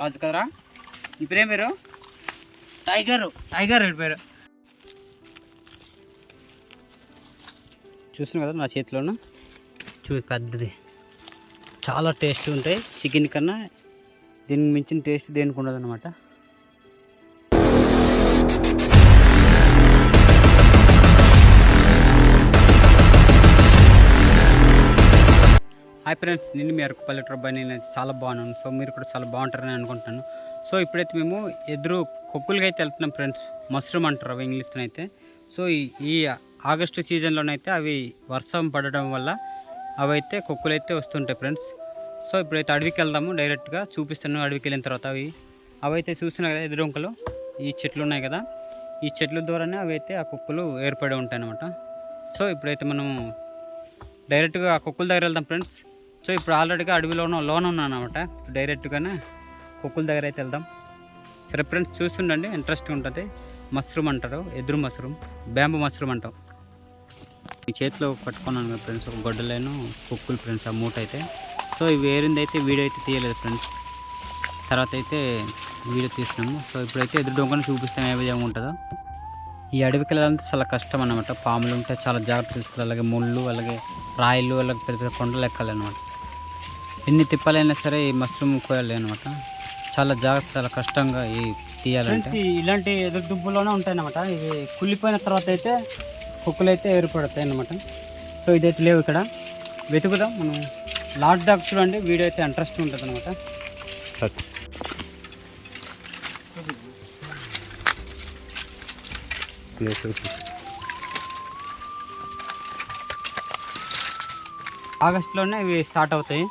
రాజు కదరా? నీ పేరేం పేరు? టైగర్. టైగర్ పేరు. చూస్తున్నావు కదా నా చేతిలోన? చూ పెద్దది. చాలా టేస్ట్ ఉంటాయి. చికెన్ కన్నా దీనికి మించిన టేస్ట్ దేనికి ఉండదు అనమాట హాయ్ ఫ్రెండ్స్ నేను మీ అరకు పల్లెటూరు అబ్బాయి నేను చాలా బాగున్నాను. సో మీరు కూడా చాలా బాగుంటారని అనుకుంటున్నాను. సో ఇప్పుడైతే మేము ఎదురు కొక్కులకి అయితే వెళ్తున్నాం ఫ్రెండ్స్. మష్రూమ్ అంటారు అవి ఇంగ్లీష్లో అయితే. సో ఈ- ఆగస్టు సీజన్లోనైతే అవి వర్షం పడడం వల్ల అవి అయితే కొక్కులు అయితే వస్తుంటాయి ఫ్రెండ్స్. సో ఇప్పుడైతే అడవికి వెళ్దాము. డైరెక్ట్గా చూపిస్తాను అడవికి వెళ్ళిన తర్వాత అవి. అవైతే చూస్తున్నాయి కదా ఎదురొంకలు. ఈ చెట్లు ఉన్నాయి కదా. ఈ చెట్ల ద్వారానే అవి అయితే ఆ కుక్కలు ఏర్పడి ఉంటాయి అన్నమాట సో ఇప్పుడైతే మనము డైరెక్ట్గా ఆ కుక్కల దగ్గర వెళ్దాం ఫ్రెండ్స్. సో ఇప్పుడు ఆల్రెడీగా అడవిలోనో లోన ఉన్నాను అనమాట డైరెక్ట్గానే కుక్కుల దగ్గర అయితే వెళ్దాం. సరే ఫ్రెండ్స్ చూస్తుండండి. ఇంట్రెస్ట్గా ఉంటుంది. మష్రూమ్ అంటారు. ఎదురు మష్రూమ్ బ్యాంబు మష్రూమ్ అంటాం. ఈ చేతిలో పట్టుకున్నాను కదా ఫ్రెండ్స్ ఒక గొడ్డలేను కుక్కులు ఫ్రెండ్స్ ఆ మూట అయితే. సో ఇవి వేరింది అయితే వీడియో అయితే తీయలేదు ఫ్రెండ్స్ తర్వాత అయితే వీడియో తీసినాము సో ఇప్పుడైతే ఎదురు డొంకని చూపిస్తాం ఏ విధంగా ఉంటుందో. ఈ అడవికి వెళ్ళాలంటే చాలా కష్టం అన్నమాట. పాములు ఉంటే చాలా జాగ్రత్త తీసుకోవాలి అలాగే ముళ్ళు అలాగే రాయిలు అలాగే పెద్ద పెద్ద కొండలు ఎక్కాలన్నమాట. ఎన్ని తిప్పాలైనా సరే ఈ మష్రూమ్ కోయాలి అనమాట చాలా జాగ్రత్త చాలా కష్టంగా ఈ తీయాలంటే. ఇలాంటి ఎదురు దుబ్బులోనే ఉంటాయి అనమాట ఇవి కుళ్ళిపోయిన తర్వాత అయితే కుక్కలు అయితే ఏర్పడతాయి అనమాట సో ఇదైతే లేవు ఇక్కడ. వెతుకుదాం మనం లాస్ట్ దాకా చూడండి వీడియో అయితే ఇంట్రెస్ట్ ఉంటుంది అనమాట ఆగస్టులోనే ఇవి స్టార్ట్ అవుతాయి.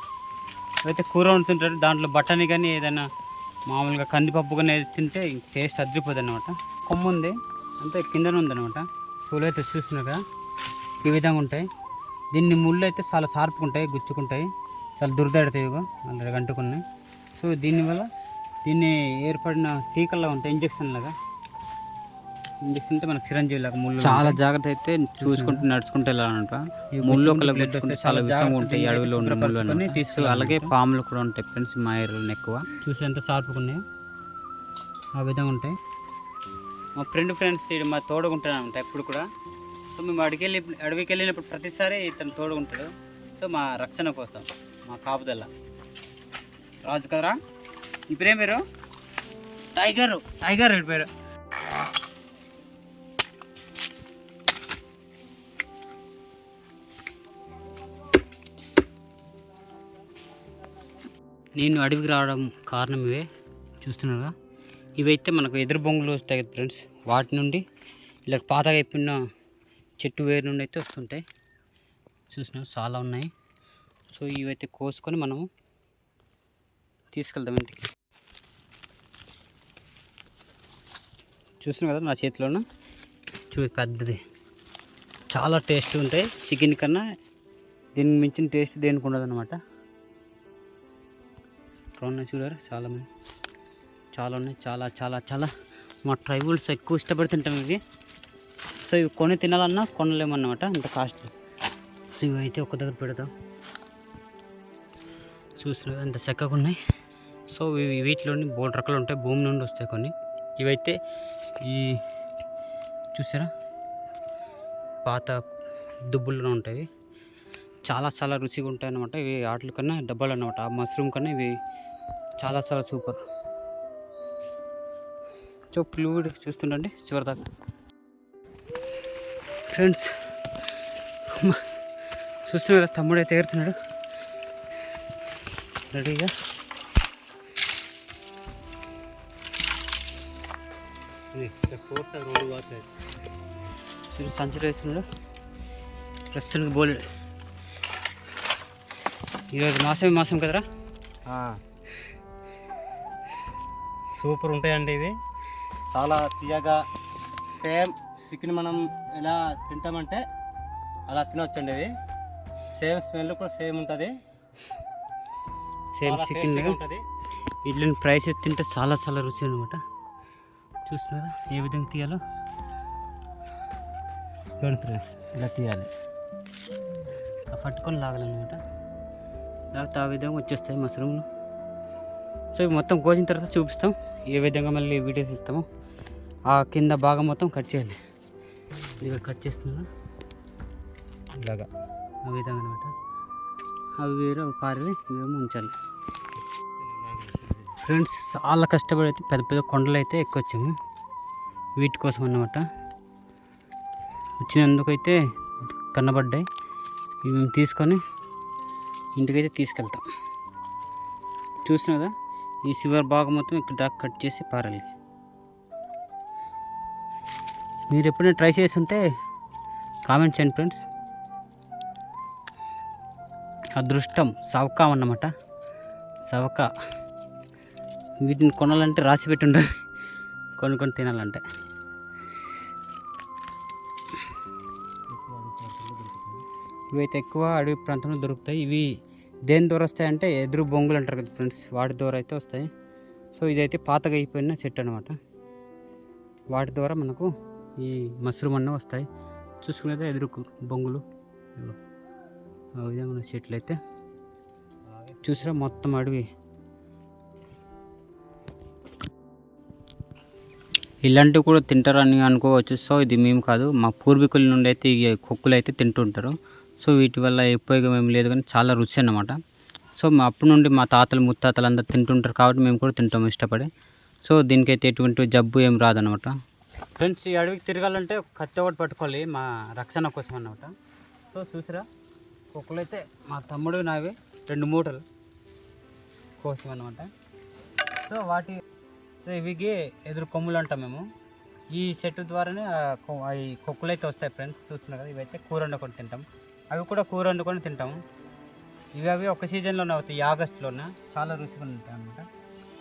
అయితే కూర వండుతుంటారు దాంట్లో బఠానీ కానీ ఏదైనా మామూలుగా కందిపప్పు కానీ ఏది తింటే టేస్ట్ అదిరిపోతుంది అనమాట కొమ్ము ఉంది అంతే కిందనే ఉందన్నమాట పూలు అయితే చూస్తున్నారు కదా ఈ విధంగా ఉంటాయి. దీన్ని ముళ్ళు అయితే చాలా షార్ప్గా ఉంటాయి గుచ్చుకుంటాయి. చాలా దురదడతాయి ఇగో ఆల్రెడీ గంటుకున్నాయి సో దీనివల్ల దీన్ని ఏర్పడిన టీకల్లా ఉంటాయి ఇంజక్షన్ లాగా ఇంజక్షన్ మనకు చిరంజీవి లాగా ముళ్ళు చాలా జాగ్రత్త అయితే చూసుకుంటూ నడుచుకుంటూ వెళ్ళాలంట ముళ్ళు ఒకళ్ళ చాలా విషంగా ఉంటాయి అడవిలో ఉన్న ముళ్ళు. సో అలాగే పాములు కూడా ఉంటాయి ఫ్రెండ్స్ మా ఏరియాలో ఎక్కువ. చూసి ఎంత షార్ప్గా ఉన్నాయో ఆ విధంగా ఉంటాయి. మా ఫ్రెండ్ ఫ్రెండ్స్ మా తోడుగుంటాడు అనమాట ఎప్పుడు కూడా. సో మేము అడిగి వెళ్ళి అడవికి వెళ్ళినప్పుడు ప్రతిసారి ఇతను తోడుగుంటాడు. సో మా రక్షణ కోసం మా కాపుదల. రాజు కదరా? పేరేం పేరు? టైగర్. టైగర్ పేరు. నేను అడవికి రావడం కారణం ఇవే చూస్తున్నారుగా. ఇవైతే మనకు ఎదురు బొంగులు వస్తాయి కదా ఫ్రెండ్స్. వాటి నుండి ఇలా పాతగా అయిపోయిన చెట్టు వేరు నుండి అయితే వస్తుంటాయి. చూస్తున్నాం చాలా ఉన్నాయి. సో ఇవైతే కోసుకొని మనము తీసుకెళ్దాం ఇంటికి. చూస్తున్నాం కదా నా చేతిలోన? చూ పెద్దది. చాలా టేస్ట్ ఉంటాయి. చికెన్ కన్నా దీనికి మించిన టేస్ట్ దేనికి ఉండదు అనమాట ఇక్కడ ఉన్నాయి చూడారు? చాలా మంది. చాలా ఉన్నాయి. చాలా చాలా చాలా. మా ట్రైబుల్స్ ఎక్కువ ఇష్టపడుతుంటాం ఇవి. సో ఇవి కొని తినాలన్నా కొనలేమన్నమాట అంత కాస్ట్లీ సో ఇవి అయితే ఒక దగ్గర పెడతాం చూసిన అంత చక్కగా ఉన్నాయి. సో ఇవి వీటిలోని బోల్డ్ రకాలు ఉంటాయి. భూమి నుండి వస్తాయి కొన్ని. ఇవైతే ఈ చూసారా? పాత దుబ్బుల్లో ఉంటాయి. చాలా చాలా రుచిగా ఉంటాయి అన్నమాట ఇవి వాటి కన్నా డబ్బాలు అన్నమాట. ఆ మష్రూమ్ కన్నా ఇవి చాలా చాలా సూపర్. సో ఫ్లూయిడ్ చూస్తుండండి చివరిదాకా. ఫ్రెండ్స్ చూస్తున్నారు? తమ్ముడు అయితే. ఎగురుతున్నాడు రెడీగా సంచులు వేస్తున్నాడు. ప్రస్తుతానికి బోలెడు. ఈరోజు మాసమే మాసం కదరా? సూపర్ ఉంటాయండి ఇవి. చాలా తీయగా సేమ్ చికెన్ మనం ఎలా తింటామంటే అలా తినొచ్చండి ఇవి. సేమ్ స్మెల్ కూడా సేమ్ ఉంటుంది. సేమ్ చికెన్ ఉంటుంది. ఇడ్లీని ఫ్రై చేసి తింటే చాలా చాలా రుచి అనమాట చూస్తున్నారా? ఏ విధంగా తీయాలో? చూడండి ఫ్రెండ్స్ ఇలా తీయాలి. పట్టుకొని లాగాలన్నమాట. లేకపోతే ఆ విధంగా వచ్చేస్తాయి మష్రూమ్లు. సో ఇవి మొత్తం కోసిన తర్వాత చూపిస్తాం. ఏ విధంగా మళ్ళీ వీడియోస్ ఇస్తామో. ఆ కింద భాగం మొత్తం కట్ చేయాలి ఇక్కడ కట్ చేస్తున్నాను ఇలాగా. ఆ విధంగా అనమాట అవి వేరే అవి పారేవి ఇవేమో ఉంచాలి. ఫ్రెండ్స్ చాలా కష్టపడి అయితే పెద్ద పెద్ద కొండలు అయితే ఎక్కొచ్చాము. వీటి కోసం అన్నమాట. వచ్చినందుకు అయితే కన్నబడ్డాయి ఇవి మేము తీసుకొని ఇంటికైతే తీసుకెళ్తాం. చూస్తున్నా కదా ఈ చివరి భాగం మొత్తం ఇక్కడ దాకా కట్ చేసి పారాలి. మీరు ఎప్పుడైనా ట్రై చేసి ఉంటే కామెంట్ చేయండి ఫ్రెండ్స్. అదృష్టం సవకా అన్నమాట. సవకా. వీటిని కొనాలంటే రాసి పెట్టుండాలి కొనుక్కొని తినాలంటే. ఇవైతే ఎక్కువ అడవి ప్రాంతంలో దొరుకుతాయి. ఇవి దేని ద్వారా వస్తాయంటే ఎదురు బొంగులు అంటారు కదా ఫ్రెండ్స్ వాటి ద్వారా అయితే వస్తాయి. సో ఇదైతే పాతగా అయిపోయిన చెట్టు అనమాట వాటి ద్వారా మనకు ఈ మష్రూమ్ అన్న వస్తాయి. చూసుకునేది ఎదురు బొంగులు ఆ విధంగా ఉన్న చెట్లు అయితే. చూసిరా మొత్తం అడవి. ఇలాంటివి కూడా తింటారని అనుకోవచ్చు. సో ఇది మేము కాదు మా పూర్వీకుల నుండి అయితే ఈ కుక్కలు అయితే తింటుంటారు. సో వీటి వల్ల ఉపయోగం ఏం లేదు కానీ చాలా రుచి అన్నమాట. సో మా అప్పటి నుండి మా తాతలు ముత్తాతలు అందరు తింటుంటారు కాబట్టి మేము కూడా తింటాం ఇష్టపడి. సో దీనికైతే ఎటువంటి జబ్బు ఏం రాదనమాట ఫ్రెండ్స్ ఈ అడవికి తిరగాలంటే కత్తి ఒకటి పట్టుకోవాలి మా రక్షణ కోసం అన్నమాట. సో చూసిరా కుక్కలు అయితే మా తమ్ముడు నావి రెండు మూటలు కోసం అనమాట సో వాటి సో ఇవికి ఎదురు కొమ్ములు అంటాం మేము. ఈ చెట్టు ద్వారానే అవి కొక్కులు అయితే వస్తాయి ఫ్రెండ్స్ చూస్తున్నారు కదా ఇవైతే కూర వండుకొని తింటాం. అవి కూడా కూర వండుకొని తింటాము. ఇవి అవి ఒక సీజన్లోనే అవుతాయి ఆగస్టులోనే? చాలా రుచిగా ఉంటాయి అన్నమాట.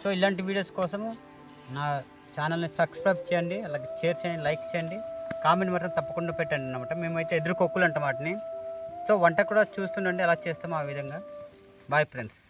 సో ఇలాంటి వీడియోస్ కోసము నా ఛానల్ని సబ్స్క్రైబ్ చేయండి అలాగే షేర్ చేయండి లైక్ చేయండి. కామెంట్ మాత్రం తప్పకుండా పెట్టండి అనమాట మేమైతే ఎదురు కొక్కులు అంటాం వాటిని. సో వంట కూడా చూస్తుండండి అలా చేస్తాము ఆ విధంగా. Bye friends.